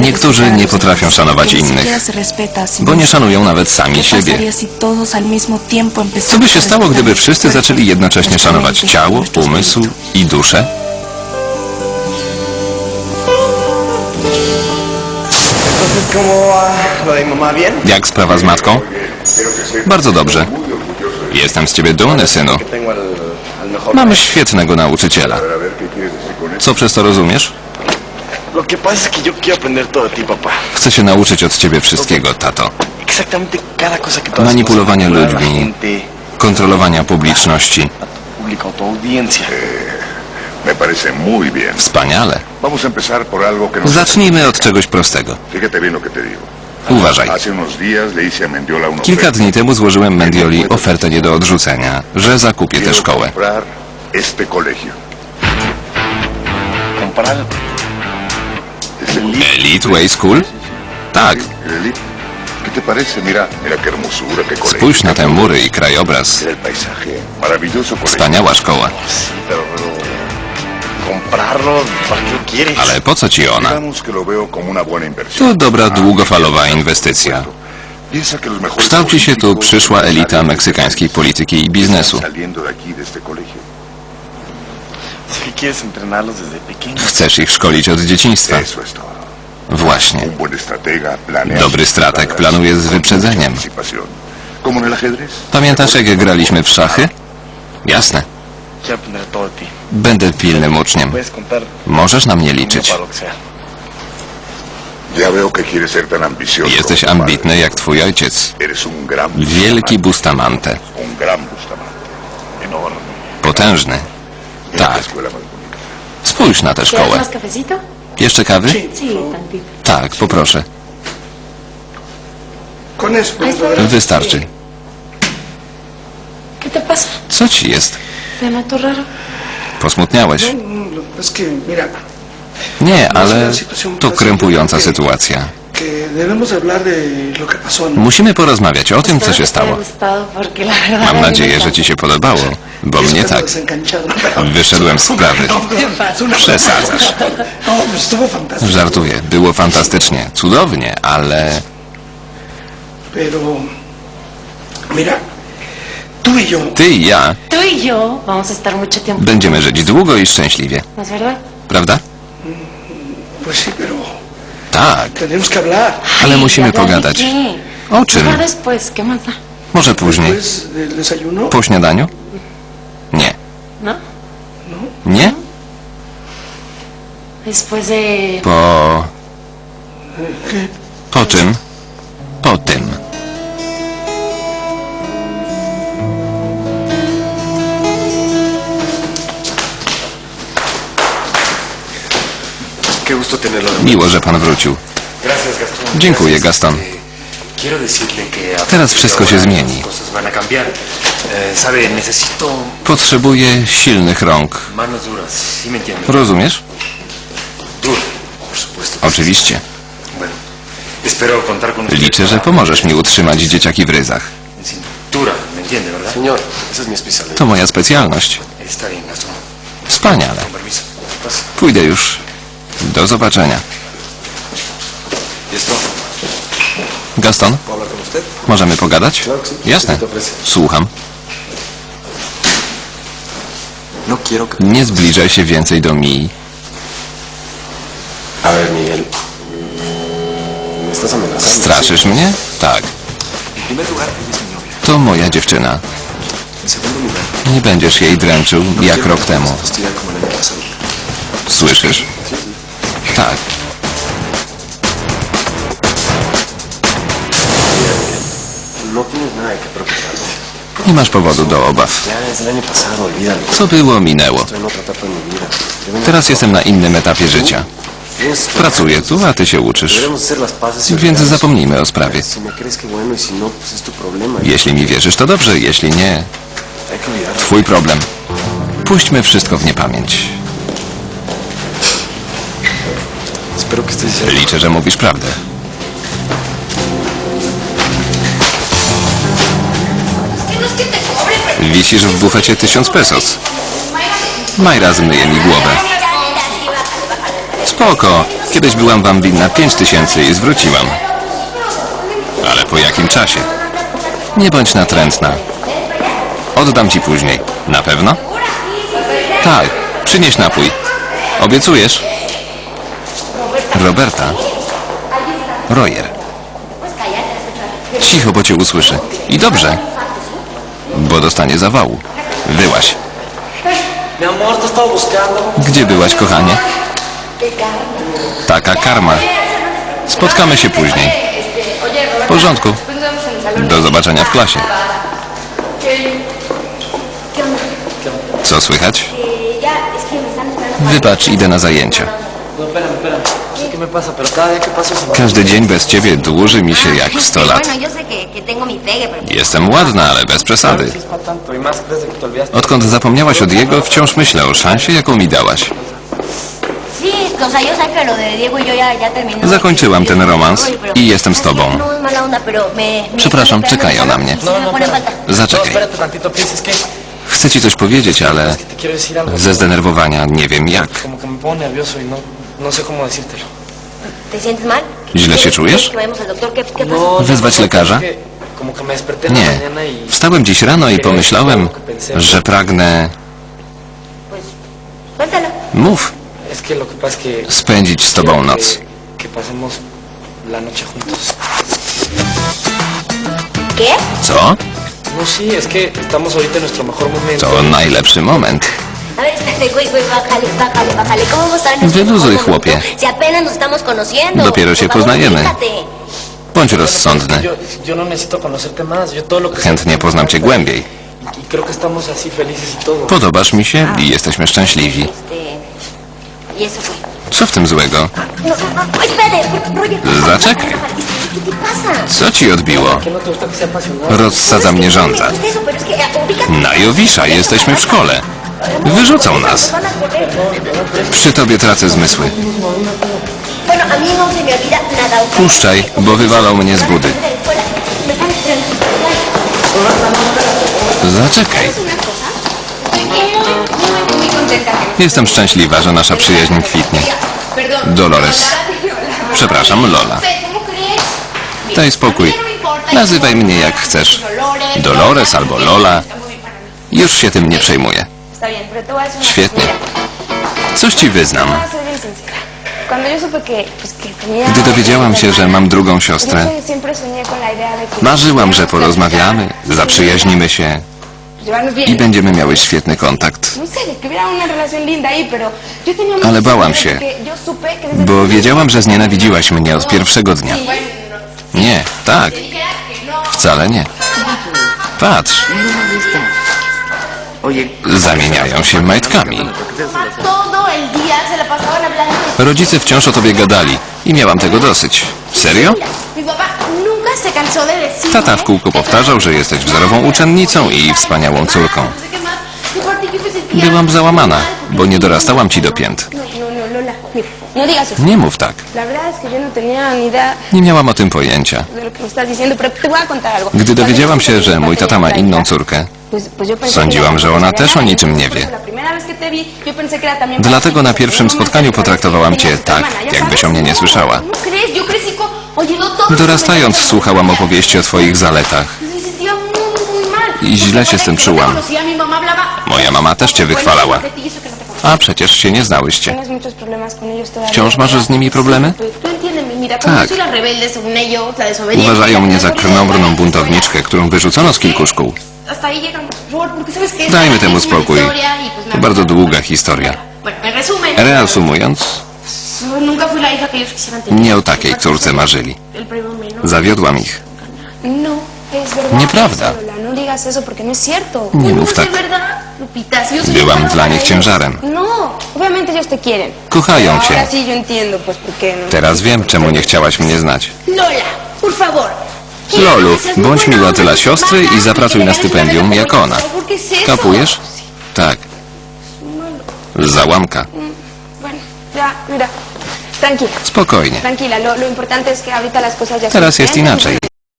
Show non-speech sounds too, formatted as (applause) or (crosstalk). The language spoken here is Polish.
Niektórzy nie potrafią szanować innych, bo nie szanują nawet sami siebie. Co by się stało, gdyby wszyscy zaczęli jednocześnie szanować ciało, umysł i duszę? Jak sprawa z matką? Bardzo dobrze. Jestem z ciebie dumny, synu. Mamy świetnego nauczyciela. Co przez to rozumiesz? Lo que pasa es que yo quiero aprender todo de ti, papá. Chcę się nauczyć od ciebie wszystkiego, tato. Exactamente cada cosa que tú Manipulowania haces. Manipular a la ludźmi. gente, Kontrolowania publiczności. público, tu audiencia. Me parece muy bien. Wspaniale. Vamos a empezar por algo que nos... Zacznijmy od czegoś prostego. Fíjate bien lo que te digo. Uważaj. Kilka dni temu złożyłem Mendioli ofertę nie do odrzucenia, że zakupię tę szkołę. comprar Elite Way School? Tak. Spójrz na te mury i krajobraz. Wspaniała szkoła. Ale po co ci ona? To dobra, długofalowa inwestycja. Mejores Kształci się tu przyszła elita meksykańskiej polityki i biznesu. Chcesz ich szkolić od dzieciństwa. Właśnie. Dobry strateg planuje z wyprzedzeniem. Pamiętasz, jak graliśmy w szachy? Jasne. Będę pilnym uczniem. Możesz na mnie liczyć. Jesteś ambitny jak twój ojciec. Wielki Bustamante. Potężny. Tak. Spójrz na tę ¿Quieres szkołę. Jeszcze kawy? Tak, poproszę. Wystarczy. Co ci jest? Posmutniałeś? No, que, mira, Nie, ale to krępująca sytuacja. Anoche. Musimy porozmawiać o tym, co się stało. Mam nadzieję, że ci się podobało, bo mnie tak. no, Wyszedłem z sprawy. No, no, Przesadzasz. No. Żartuję. Było fantastycznie. Cudownie, ale y ty i ja y będziemy żyć długo i szczęśliwie. ¿No? Prawda? Tak. Ale musimy ¿hablar de pogadać. O czym? Może później. Po śniadaniu? Nie. ¿No? Nie? Po... Po czym? Miło, że pan wrócił. Dziękuję, a Teraz wszystko się zmieni. Potrzebuję silnych rąk. Rozumiesz? Oczywiście. Liczę, że pomożesz mi utrzymać dzieciaki w ryzach. To moja specjalność. Wspaniale. Pójdę już. Do zobaczenia. Gaston, możemy pogadać? Claro que sí. Jasne. ¿Qué te ofrece? Słucham. No quiero que... Nie zbliżaj się więcej do Mii. A ver, Miguel. ¿Me estás amenazando? Straszysz mnie? Tak. En primer lugar, ella es mi novia. To moja dziewczyna. En segundo lugar, Nie będziesz jej dręczył no jak quiero rok temu. nos fastidiar como el año pasado. Słyszysz? Tak. Nie masz powodu do obaw. Co było, minęło. Teraz jestem na innym etapie życia. Pracuję tu, a ty się uczysz. Więc zapomnijmy o sprawie. Jeśli mi wierzysz, to dobrze. Jeśli nie, twój problem. Puśćmy wszystko w niepamięć. Liczę, że mówisz prawdę. Wisisz w bufecie tysiąc pesos. Majra zmyje mi głowę. Spoko. Kiedyś byłam wam winna pięć tysięcy i zwróciłam. Ale po jakim czasie? Nie bądź natrętna. Oddam ci później. Na pewno? Tak. Przynieś napój. Obiecujesz? Roberta. Royer. Cicho, bo cię usłyszy. I dobrze. Bo dostanie zawału. Wyłaś. Gdzie byłaś, kochanie? Taka karma. Spotkamy się później. W porządku. Do zobaczenia w klasie. Co słychać? Wybacz, idę na zajęcia. No. No. Każdy dzień bez ciebie dłuży mi się jak 100 lat. Pero... Jestem ładna, ale bez przesady. Olvidaste. Odkąd zapomniałaś o Diego, wciąż myślę o szansie, jaką mi dałaś. Y. Zakończyłam ten romans i jestem z tobą. No Przepraszam, czekają na mnie. No, no. No, Zaczekaj. Chcę ci coś powiedzieć, ale ze zdenerwowania nie wiem jak. Źle się czujesz? No, Wezwać lekarza? Nie. y... Wstałem dziś rano i pomyślałem, że pragnę... Mów. Spędzić z tobą noc. Co? No. To najlepszy moment. A ver, espérate, güey, güey, bájale, bájale, bájale. ¿Cómo vamos a estar en nuestro Wyluzuj, mejor momento chłopie. Dopiero się poznajemy. Bądź rozsądny. No. Chętnie poznam cię głębiej. Y y. Podobasz mi się i jesteśmy szczęśliwi. Y. Co w tym złego? Zaczekaj. Co ci odbiło? ¿Qué no? Rozsadza mnie żądza. No que, eh, ubícate. Na Jowisza jesteśmy w szkole. Wyrzucą nas. Przy tobie tracę zmysły. Puszczaj, bo wywalą mnie z budy. Zaczekaj. Jestem szczęśliwa, że nasza przyjaźń kwitnie. Dolores. Przepraszam, Lola. Daj spokój. Nazywaj mnie jak chcesz. Dolores albo Lola. Już się tym nie przejmuję. Está bien, pero te voy a decir una Świetnie. Mira, Coś ci wyznam. Gdy dowiedziałam się, że mam drugą siostrę, marzyłam, że porozmawiamy, zaprzyjaźnimy się Llevarnos bien. i będziemy miały świetny kontakt. No Ale bałam się, bo wiedziałam, że znienawidziłaś mnie od pierwszego dnia. Nie, tak. Wcale nie. (laughs) Patrz, zamieniają się majtkami. Rodzice wciąż o tobie gadali i miałam tego dosyć. Serio? Tata w kółko powtarzał, że jesteś wzorową uczennicą i wspaniałą córką. Byłam załamana, bo nie dorastałam ci do pięt. Nie mów tak. Nie miałam o tym pojęcia. Gdy dowiedziałam się, że mój tata ma inną córkę, Sądziłam, że ona też o niczym nie wie. Dlatego na pierwszym spotkaniu potraktowałam cię tak, jakbyś o mnie nie słyszała. No Dorastając słuchałam opowieści o twoich zaletach. I źle się z tym czułam. Moja mama też cię wychwalała. No. A przecież się nie znałyście. Wciąż masz z nimi problemy? Tak. Uważają mnie za krnąbrną buntowniczkę, którą wyrzucono z kilku szkół. Dajmy temu spokój. y, me To bardzo długa historia. Reasumując, nie o takiej córce marzyli. Menor. Zawiodłam ich. No. Nieprawda. no no. Nie ¿Cómo mów tak. Byłam dla nich ciężarem. No. Kochają cię. no. Teraz wiem, czemu nie chciałaś mnie znać. Lola, por favor. Lolu, bądź miła dla siostry i zapracuj na stypendium jak ona. Kapujesz? Tak. Załamka. Spokojnie. Teraz jest inaczej.